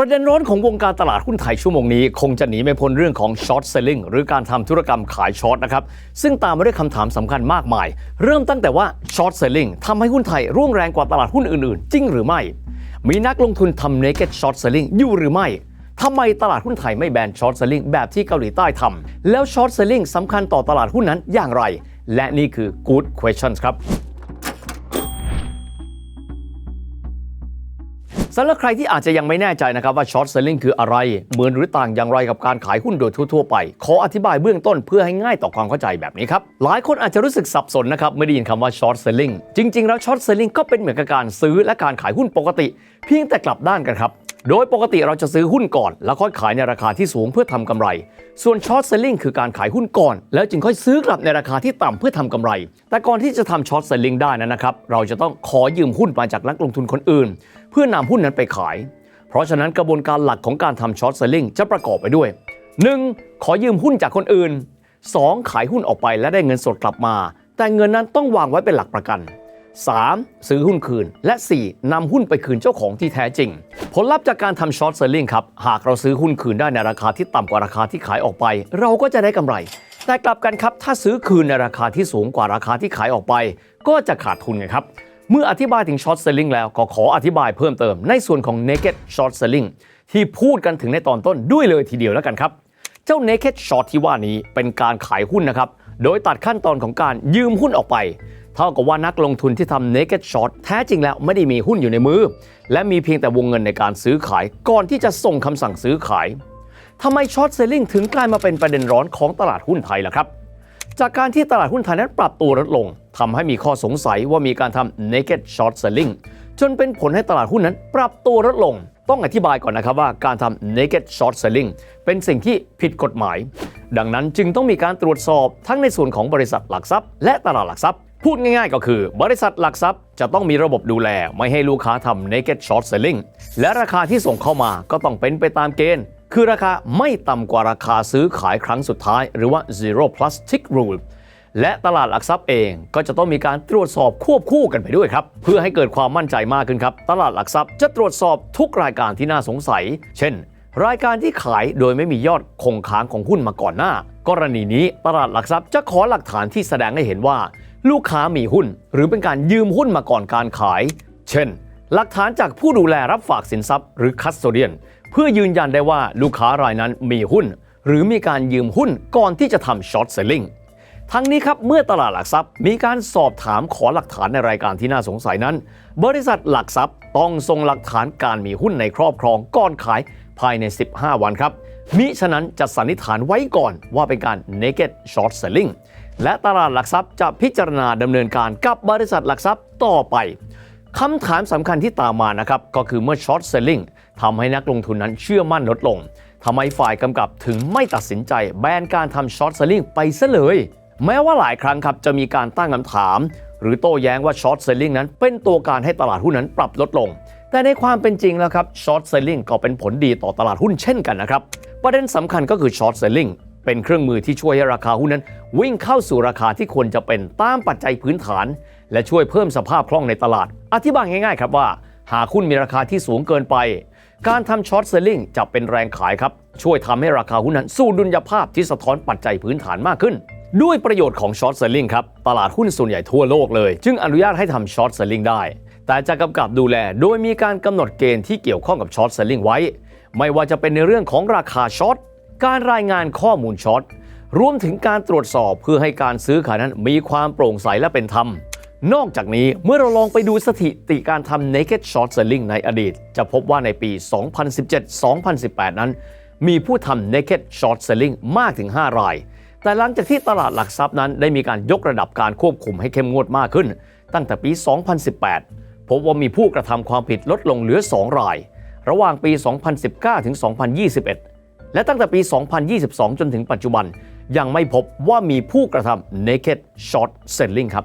ประเด็นร้อนของวงการตลาดหุ้นไทยชั่วโมงนี้ คงจะหนีไม่พ้นเรื่องของช็อตเซลลิงหรือการทำธุรกรรมขายช็อตนะครับ ซึ่งตามมาด้วยคำถามสำคัญมากมาย เริ่มตั้งแต่ว่าช็อตเซลลิงทำให้หุ้นไทยร่วงแรงกว่าตลาดหุ้นอื่นๆ จริงหรือไม่ มีนักลงทุนทำ naked short selling อยู่หรือไม่ทำไมตลาดหุ้นไทยไม่แบนช็อตเซลลิงแบบที่เกาหลีใต้ทำแล้วช็อตเซลลิงสำคัญต่อตลาดหุ้นนั้นอย่างไร และนี่คือ good questions ครับ สำหรับใครที่อาจจะยังไม่แน่ใจนะครับว่าช็อตเซลลิงคืออะไร เหมือนหรือต่างอย่างไรกับการขายหุ้นโดยทั่วๆไป ขออธิบายเบื้องต้นเพื่อให้ง่ายต่อความเข้าใจแบบนี้ครับ หลายคนอาจจะรู้สึกสับสนนะครับไม่ได้ยินคำว่าช็อตเซลลิงจริงๆ แล้วช็อตเซลลิงก็เป็นเหมือนกับการซื้อและการขายหุ้นปกติ เพียงแต่กลับด้านกันครับ โดยปกติเราจะซื้อหุ้นก่อน แล้วค่อยขายในราคาที่สูงเพื่อทำกำไร ส่วนช็อตเซลลิงคือการขายหุ้นก่อน แล้วจึงค่อยซื้อกลับในราคาที่ต่ำเพื่อทำกำไร แต่ก่อนที่จะทำช็อตเซลลิงได้นั้นนะครับ เราจะต้องขอยืมหุ้นมาจากนักลงทุนคนอื่น เพื่อนำหุ้นนั้นไปขาย เพราะฉะนั้นกระบวนการหลักของการทำช็อตเซลลิงจะประกอบไปด้วย 1. ขอยืมหุ้นจากคนอื่น 2. ขายหุ้นออกไปและได้เงินสดกลับมา แต่เงินนั้นต้องวางไว้เป็นหลักประกัน 3. ซื้อหุ้นคืน และ 4. นำหุ้นไปคืนเจ้าของที่แท้จริง ผลลัพธ์จากการทำช็อตเซลลิงครับ หากเราซื้อหุ้นคืนได้ในราคาที่ต่ำกว่าราคาที่ขายออกไป เราก็จะได้กำไร แต่กลับกันครับ ถ้าซื้อคืนในราคาที่สูงกว่าราคาที่ขายออกไป ก็จะขาดทุนไงครับ เมื่ออธิบายถึงช็อตเซลลิงแล้วก็ขออธิบายเพิ่มเติมในส่วนของ naked short selling ที่พูดกันถึงในตอนต้นด้วยเลยทีเดียวแล้วกันครับ เจ้า naked short ที่ว่านี้เป็นการขายหุ้นนะครับโดยตัดขั้นตอนของการยืมหุ้นออกไป เท่ากับว่านักลงทุนที่ทำ naked short แท้จริงแล้วไม่ได้มีหุ้นอยู่ในมือ และมีเพียงแต่วงเงินในการซื้อขาย ก่อนที่จะส่งคำสั่งซื้อขายทำไม short selling ถึงกลายมาเป็นประเด็นร้อนของตลาดหุ้นไทยล่ะครับ จากการที่ตลาดหุ้นไทยนั้นปรับตัวลดลงทำให้มีข้อสงสัยว่ามีการทำ naked short selling จนเป็นผลให้ตลาดหุ้นนั้นปรับตัวลดลง ต้องอธิบายก่อนนะครับว่าการทำ naked short selling เป็นสิ่งที่ผิดกฎหมาย ดังนั้นจึงต้องมีการตรวจสอบทั้งในส่วนของบริษัทหลักทรัพย์ และตลาดหลักทรัพย์ พูดง่ายๆก็คือบริษัทหลักทรัพย์จะต้องมีระบบดูแลไม่ให้ลูกค้าทำ naked short selling และราคาที่ส่งเข้ามาก็ต้องเป็นไปตามเกณฑ์ คือราคาไม่ต่ำกว่าราคาซื้อขายครั้งสุดท้าย หรือว่า zero plus tick rule และตลาดหลักทรัพย์เองก็จะต้องมีการตรวจสอบควบคู่กันไปด้วยครับ เพื่อให้เกิดความมั่นใจมากขึ้นครับ ตลาดหลักทรัพย์จะตรวจสอบทุกรายการที่น่าสงสัย เช่น รายการที่ขายโดยไม่มียอดคงค้างของหุ้นมาก่อนหน้า กรณีนี้ตลาดหลักทรัพย์จะขอหลักฐานที่แสดงให้เห็นว่า ลูกค้ามีหุ้น หรือเป็นการยืมหุ้นมาก่อนการขาย เช่น หลักฐานจากผู้ดูแลรับฝากสินทรัพย์หรือคัสโตเดียน เพื่อยืนยันได้ว่าลูกค้ารายนั้นมีหุ้น หรือมีการยืมหุ้นก่อนที่จะทำช็อตเซลลิงทั้งนี้ครับเมื่อตลาดหลักทรัพย์มีการสอบถามขอหลักฐานในรายการที่น่าสงสัยนั้น บริษัทหลักทรัพย์ต้องส่งหลักฐานการมีหุ้นในครอบครองก่อนขายภายใน 15 วันครับมิฉะนั้นจะสันนิษฐานไว้ก่อนว่าเป็นการ naked short selling และตลาดหลักทรัพย์จะพิจารณาดำเนินการกับบริษัทหลักทรัพย์ต่อไปคำถามสำคัญที่ตามมานะครับ ก็คือเมื่อ short selling ทำให้นักลงทุนนั้นเชื่อมั่นลดลงทำไมฝ่ายกำกับถึงไม่ตัดสินใจแบนการทำ short selling ไปซะเลย แม้ว่าหลายครั้งครับจะมีการตั้งคำถาม หรือโต้แย้งว่า short selling นั้นเป็นตัวการให้ตลาดหุ้นนั้นปรับลดลง แต่ในความเป็นจริงแล้วครับ short selling ก็เป็นผลดีต่อตลาดหุ้นเช่นกันนะครับประเด็นสำคัญก็คือ short selling เป็นเครื่องมือที่ช่วยให้ราคาหุ้นนั้น วิ่งเข้าสู่ราคาที่ควรจะเป็นตามปัจจัยพื้นฐาน และช่วยเพิ่มสภาพคล่องในตลาด อธิบายง่ายๆครับว่า หากหุ้นมีราคาที่สูงเกินไป การทำช็อตเซลลิงจะเป็นแรงขายครับ ช่วยทำให้ราคาหุ้นนั้นสู้ดุลยภาพที่สะท้อนปัจจัยพื้นฐานมากขึ้นด้วยประโยชน์ของช็อตเซลลิงครับ ตลาดหุ้นส่วนใหญ่ทั่วโลกเลย จึงอนุญาตให้ทำช็อตเซลลิงได้ แต่จะกำกับดูแลโดยมีการกำหนดเกณฑ์ที่เกี่ยวข้องกับช็อตเซลลิงไว้ ไม่ว่าจะเป็นในเรื่องของราคาช็อต การรายงานข้อมูลช็อต รวมถึงการตรวจสอบเพื่อให้การซื้อขายนั้นมีความโปร่งใสและเป็นธรรม นอกจากนี้เมื่อเราลองไปดูสถิติการทำ naked short selling ในอดีต จะพบว่าในปี 2017-2018 นั้น มีผู้ทำ naked short selling มากถึง 5 ราย แต่หลังจากที่ตลาดหลักทรัพย์นั้นได้มีการยกระดับการควบคุมให้เข้มงวดมากขึ้น ตั้งแต่ปี 2018 พบว่ามีผู้กระทำความผิดลดลงเหลือ 2 ราย ระหว่างปี 2019 ถึง 2021 และตั้งแต่ปี 2022 จนถึงปัจจุบัน ยังไม่พบว่ามีผู้กระทำ naked short selling ครับ